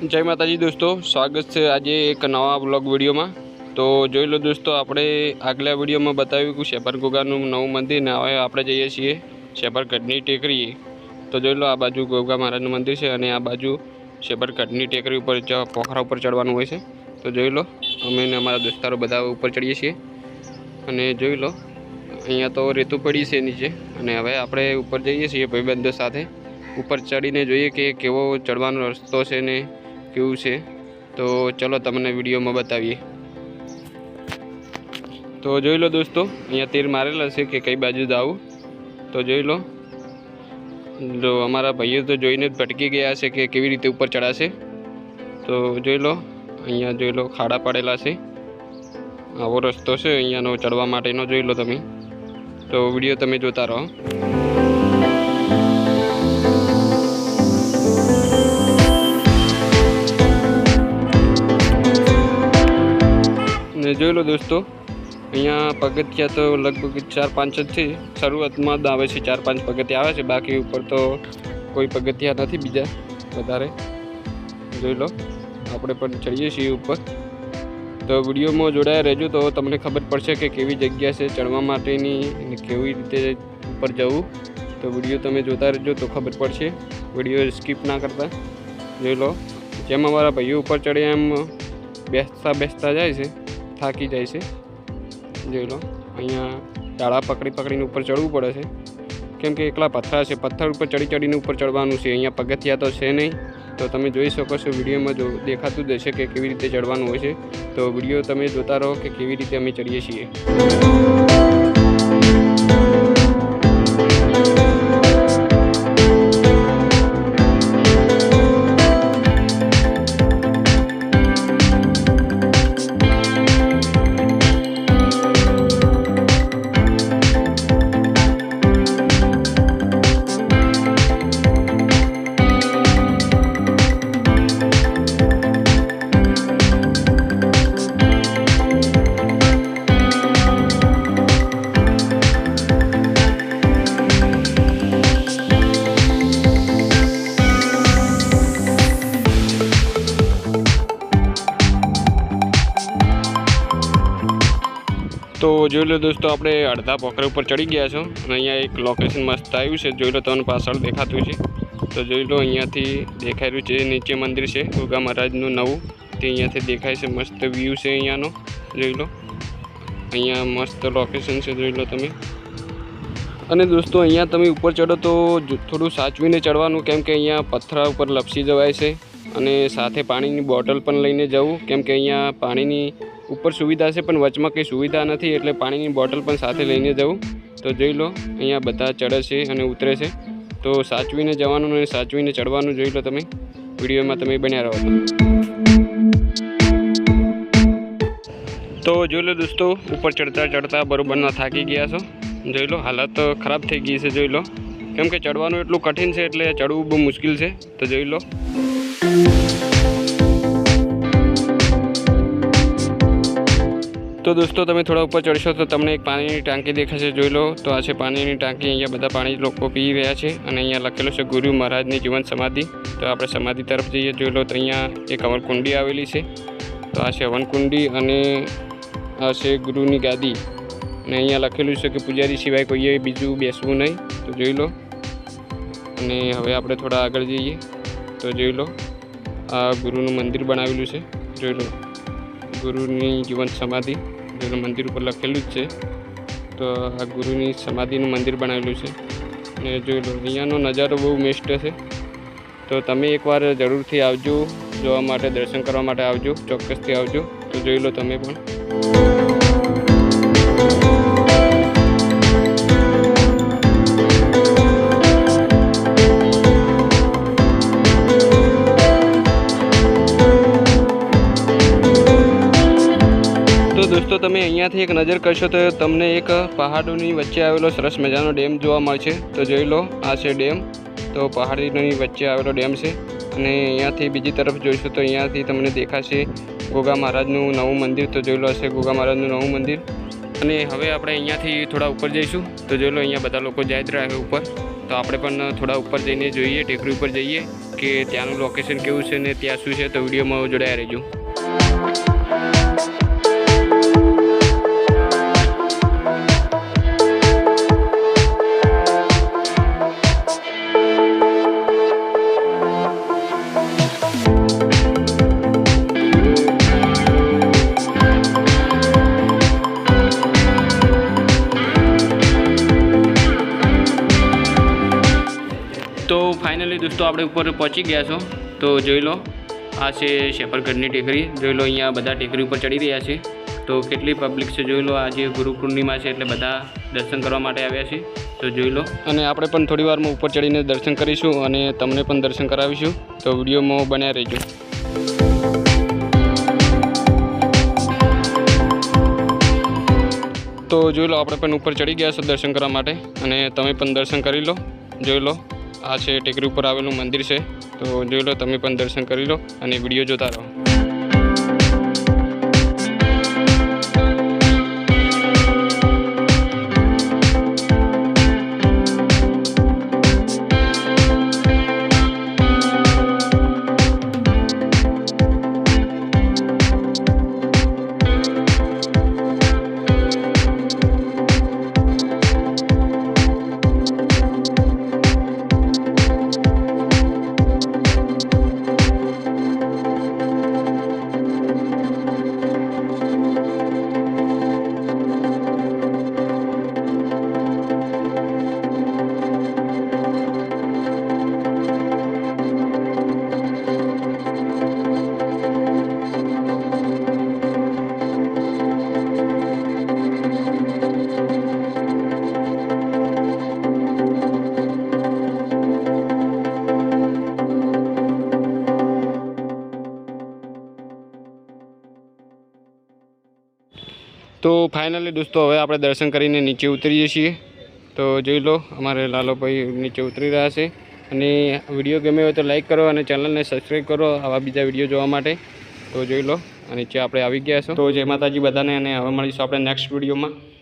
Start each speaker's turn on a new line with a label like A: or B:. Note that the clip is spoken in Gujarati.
A: જય માતાજી દોસ્તો, સ્વાગત છે આજે એક નવા બ્લોગ વિડીયોમાં. તો જોઈ લો દોસ્તો, આપણે આગલા વિડીયોમાં બતાવ્યું કે શેપર ગોગાનું નવું મંદિર ને હવે આપણે જઈએ છીએ શેપરગઢની ટેકરીએ. તો જોઈ લો, આ બાજુ ગોગા મહારાજનું મંદિર છે અને આ બાજુ શેપરગઢની ટેકરી ઉપર પોખરા ઉપર ચડવાનું હોય છે. તો જોઈ લો, અમે ને અમારા દોસ્તારો બધા ઉપર ચડીએ છીએ. અને જોઈ લો, અહીંયા તો રેતું પડી છે નીચે. અને હવે આપણે ઉપર જઈએ છીએ ભાઈબંધો સાથે. ઉપર ચડીને જોઈએ કે કેવો ચડવાનો રસ્તો છે ને કેવું છે? તો ચલો તમને વિડીયોમાં બતાવીએ. તો જોઈ લો દોસ્તો, અહીંયા તીર મારેલા છે કે કઈ બાજુ જવું? તો જોઈ લો. જો અમારા ભાઈઓ તો જોઈને જ ભટકી ગયા છે કે કેવી રીતે ઉપર ચડાશે. તો જોઈ લો, અહીંયા જોઈ લો ખાડા પડેલા છે. આવો રસ્તો છે અહીંયાનો ચડવા માટેનો, જોઈ લો તમે. તો વીડિયો તમે જોતા રહો. ને જોઈ લો દોસ્તો, અહીંયા પગથિયા તો લગભગ ચાર પાંચ જ છે. શરૂઆતમાં જ આવે છે, ચાર પાંચ પગથિયા આવે છે, બાકી ઉપર તો કોઈ પગથિયા નથી બીજા વધારે. જોઈ લો, આપણે પણ ચડીએ છીએ ઉપર. તો વિડીયોમાં જોડાયા રહેજો, તો તમને ખબર પડશે કે કેવી જગ્યા છે ચડવા માટેની અને કેવી રીતે ઉપર જવું. તો વીડિયો તમે જોતા રહેજો, તો ખબર પડશે. વીડિયો સ્કીપ ના કરતા. જોઈ લો, જેમ અમારા ભાઈઓ ઉપર ચડ્યા એમ બેસતા બેસતા જાય છે. થાકી જાય છે. જોઈ લો, અહીંયા ડાળા પકડી પકડીને ઉપર ચડવું પડે છે. કેમ કે એકલા પથ્થર છે, પથ્થર ઉપર ચડી ચડીને ઉપર ચડવાનું છે, અહીંયા પગથિયા તો છે નહીં. તો તમે જોઈ શકો છો, વિડીયોમાં જો દેખાતું જ હશે કે કેવી રીતે ચડવાનું હોય છે. તો વીડિયો તમે જોતા રહો કે કેવી રીતે અમે ચડીએ છીએ. તો જોઈ લો દોસ્તો, આપણે અડધા પોખરા ઉપર ચડી ગયા છો. અને અહીંયા એક લોકેશન મસ્ત આવ્યું છે. જોઈ લો તમને પાછળ દેખાતું છે. તો જોઈ લો અહીંયાથી દેખાઈ રહ્યું છે. નીચે મંદિર છે. દુર્ગા મહારાજનું નવું. તે અહીંયાથી દેખાય છે. મસ્ત વ્યૂ છે અહીંયાનો. જોઈ લો. અહીંયા મસ્ત લોકેશન છે. જોઈ લો તમે. અને દોસ્તો, અહીંયા તમે ઉપર ચડો તો થોડું સાચવીને ચડવાનું. કેમ કે અહીંયા પથરા ઉપર લપસી જવાય છે. અને સાથે પાણીની બોટલ પણ લઈને જવું. કેમ કે અહીંયા પાણીની ઉપર સુવિધા છે, પણ વચમાં કંઈ સુવિધા નથી, એટલે પાણીની બોટલ પણ સાથે લઈને જવું. તો જોઈ લો, અહીંયા બધા ચડે છે અને ઉતરે છે. તો સાચવીને જવાનું અને સાચવીને ચડવાનું જોઈ લો તમે. વિડીયોમાં તમે બન્યા રહો. તો જોઈ લો દોસ્તો, ઉપર ચડતા ચડતા બરોબરના થાકી ગયા છો. જોઈ લો, હાલત ખરાબ થઈ ગઈ છે, જોઈ લો. કેમ કે ચડવાનું એટલું કઠિન છે, એટલે ચડવું બહુ મુશ્કેલ છે. તો જોઈ લો. તો દોસ્તો, તમે થોડા ઉપર ચડશો તો તમને એક પાણીની ટાંકી દેખાશે, જોઈ લો. તો આ છે પાણીની ટાંકી, અહીંયા બધા પાણી લોકો પી રહ્યા છે અને અહીંયા લખેલું છે ગુરુ મહારાજની જીવન સમાધિ. તો આપણે સમાધિ તરફ જઈએ, જોઈ લો તો અહીંયા એક હવનકુંડી આવેલી છે. તો આ છે હવનકુંડી અને આ છે ગુરુની ગાદી. અને અહીંયા લખેલું છે કે પૂજારી સિવાય કોઈએ બીજું બેસવું નહીં. તો જોઈ લો. અને હવે આપણે થોડા આગળ જઈએ. તો જોઈ લો. આ ગુરુનું મંદિર બનાવેલું છે. જોઈ લો. ગુરુની જીવન સમાધિ. જેનું મંદિર ઉપર લખેલું જ છે. તો આ ગુરુની સમાધિનું મંદિર બનાવેલું છે. અને જોઈ લો અહીંયાનો નજારો બહુ બેસ્ટ છે, તો તમે એકવાર જરૂરથી આવજો, જોવા માટે, દર્શન કરવા માટે આવજો, ચોક્કસથી આવજો. તો જોઈ લો તમે પણ. તમે અહીંયાથી એક નજર કરશો તો તમને એક પહાડોની વચ્ચે આવેલો સરસ મજાનો ડેમ જોવા મળશે. તો જોઈ લો, આ છે ડેમ. તો પહાડીની વચ્ચે આવેલો ડેમ છે. અને અહીંયાથી બીજી તરફ જોઈશું તો અહીંયાથી તમને દેખાશે ગોગા મહારાજનું નવું મંદિર. તો જોઈ લો હશે ગોગા મહારાજનું નવું મંદિર. અને હવે આપણે અહીંયાથી થોડા ઉપર જઈશું. તો જોઈ લો, અહીંયા બધા લોકો જાય જ રહ્યા ઉપર. તો આપણે પણ થોડા ઉપર જઈને જોઈએ, ટેકરી ઉપર જઈએ કે ત્યાંનું લોકેશન કેવું છે ને ત્યાં શું છે. તો વિડીયોમાં જોડાયા રહેજો. દોસ્તો આપણે ઉપર પહોંચી ગયા છો. તો જોઈ લો, આ છે શેપરગઢની ટેકરી. જોઈ લો, અહીંયા બધા ટેકરી ઉપર ચડી રહ્યા છે. તો કેટલી પબ્લિક છે જોઈ લો આજે ગુરુ પૂર્ણિમા છે એટલે બધા દર્શન કરવા માટે આવ્યા છે. તો જોઈ લો. અને આપણે પણ થોડી વારમાં ઉપર ચડીને દર્શન કરીશું અને તમને પણ દર્શન કરાવીશું. તો વિડીયોમાં બન્યા રહેજો. તો જોઈ લો, આપણે પણ ઉપર ચડી ગયા છો દર્શન કરવા માટે. અને તમે પણ દર્શન કરી લો. જોઈ લો. આ છે ટેકરી ઉપર આવેલું મંદિર છે. તો જોઈ લો, તમે પણ દર્શન કરી લો અને વીડિયો જોતા રહો. તો ફાઇનલી દોસ્તો, હવે આપણે દર્શન કરીને નીચે ઉતરીએ છીએ. તો જોઈ લો, અમારે લાલોભાઈ નીચે ઉતરી રહ્યા છે. અને વીડિયો ગમે હોય તો લાઈક કરો અને ચેનલને સબસ્ક્રાઈબ કરો આવા બીજા વીડિયો જોવા માટે. તો જોઈ લો, અને નીચે આપણે આવી ગયા છો. તો જય માતાજી બધાને, અને હવે મળીશું આપણે નેક્સ્ટ વિડીયોમાં.